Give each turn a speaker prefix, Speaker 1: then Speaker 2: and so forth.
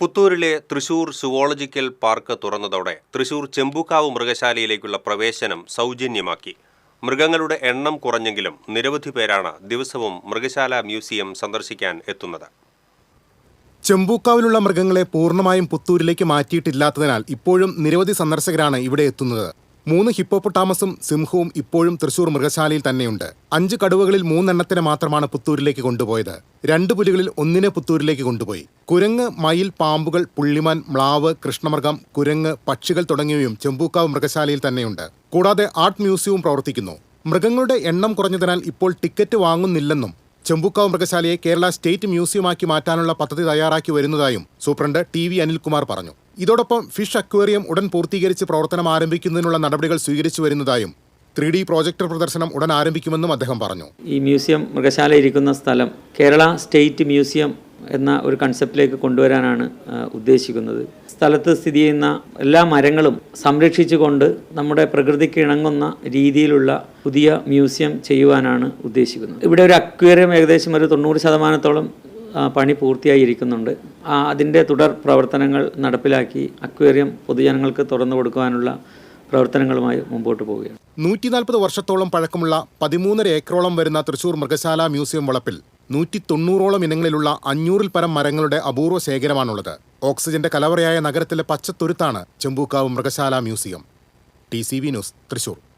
Speaker 1: പുത്തൂരിലെ Thrissur zoological park തുറന്നതോടെ തൃശൂർ ചെമ്പൂക്കാവ് മൃഗശാലയിലേക്കുള്ള പ്രവേശനം സൗജന്യമാക്കി. മൃഗങ്ങളുടെ എണ്ണം കുറഞ്ഞെങ്കിലും നിരവധി പേരാണ് ദിവസവും മൃഗശാല മ്യൂസിയം സന്ദർശിക്കാൻ എത്തുന്നത്.
Speaker 2: ചെമ്പൂക്കാവിലുള്ള മൃഗങ്ങളെ പൂർണമായും പുത്തൂരിലേക്ക് മാറ്റിയിട്ടില്ലാത്തതിനാൽ ഇപ്പോഴും നിരവധി സന്ദർശകരാണ് ഇവിടെ എത്തുന്നത്. മൂന്ന് ഹിപ്പോപ്പൊട്ടാമസും സിംഹവും ഇപ്പോഴും തൃശൂർ മൃഗശാലയിൽ തന്നെയുണ്ട്. അഞ്ച് കടുവകളിൽ മൂന്നെണ്ണത്തിനെ മാത്രമാണ് പുത്തൂരിലേക്ക് കൊണ്ടുപോയത്. രണ്ട് പുലികളിൽ ഒന്നിനെ പുത്തൂരിലേക്ക് കൊണ്ടുപോയി. കുരങ്ങ് മയിൽ പാമ്പുകൾ പുള്ളിമാൻ മ്ലാവ് കൃഷ്ണമൃഗം കുരങ്ങ് പക്ഷികൾ തുടങ്ങിയവയും ചെമ്പൂക്കാവ് മൃഗശാലയിൽ തന്നെയുണ്ട്. കൂടാതെ ആർട്ട് മ്യൂസിയവും പ്രവർത്തിക്കുന്നു. മൃഗങ്ങളുടെ എണ്ണം കുറഞ്ഞതിനാൽ ഇപ്പോൾ ടിക്കറ്റ് വാങ്ങുന്നില്ലെന്നും ചെമ്പൂക്കാവ് മൃഗശാലയെ കേരള സ്റ്റേറ്റ് മ്യൂസിയമാക്കി മാറ്റാനുള്ള പദ്ധതി തയ്യാറാക്കി വരുന്നതായും സൂപ്രണ്ട് ടി വി അനിൽകുമാർ പറഞ്ഞു. ഇതോടൊപ്പം ഫിഷ് അക്വേറിയം ഉടൻ പൂർത്തീകരിച്ച് പ്രവർത്തനം ആരംഭിക്കുന്നതിനുള്ള നടപടികൾ സ്വീകരിച്ചു വരുന്നതായും ത്രീ ഡി പ്രോജക്ടർ പ്രദർശനം ഉടൻ ആരംഭിക്കുമെന്നും അദ്ദേഹം പറഞ്ഞു.
Speaker 3: ഈ മ്യൂസിയം മൃഗശാല ഇരിക്കുന്ന സ്ഥലം കേരള സ്റ്റേറ്റ് മ്യൂസിയം എന്ന ഒരു കൺസെപ്റ്റിലേക്ക് കൊണ്ടുവരാനാണ് ഉദ്ദേശിക്കുന്നത്. സ്ഥലത്ത് സ്ഥിതി ചെയ്യുന്ന എല്ലാ മരങ്ങളും സംരക്ഷിച്ചുകൊണ്ട് നമ്മുടെ പ്രകൃതിക്ക് ഇണങ്ങുന്ന രീതിയിലുള്ള പുതിയ മ്യൂസിയം ചെയ്യുവാനാണ് ഉദ്ദേശിക്കുന്നത്. ഇവിടെ ഒരു അക്വേറിയം ഏകദേശം ഒരു തൊണ്ണൂറ് ശതമാനത്തോളം പണി പൂർത്തിയായിരിക്കുന്നുണ്ട് ആ, അതിന്റെ തുടർ പ്രവർത്തനങ്ങൾ നടപ്പിലാക്കി അക്വേറിയം പൊതുജനങ്ങൾക്ക് തുറന്നു കൊടുക്കുവാനുള്ള പ്രവർത്തനങ്ങളുമായി മുമ്പോട്ട് പോവുകയാണ്.
Speaker 2: നൂറ്റി നാൽപ്പത് വർഷത്തോളം പഴക്കമുള്ള പതിമൂന്നര ഏക്കറോളം വരുന്ന തൃശൂർ മൃഗശാല മ്യൂസിയം വളപ്പിൽ നൂറ്റി തൊണ്ണൂറോളം ഇനങ്ങളിലുള്ള അഞ്ഞൂറിൽ പരം മരങ്ങളുടെ അപൂർവ ശേഖരമാണുള്ളത്. ഓക്സിജന്റെ കലവറയായ നഗരത്തിലെ പച്ചത്തുരുത്താണ് ചെമ്പൂക്കാവ് മൃഗശാല മ്യൂസിയം. T news Thrissur.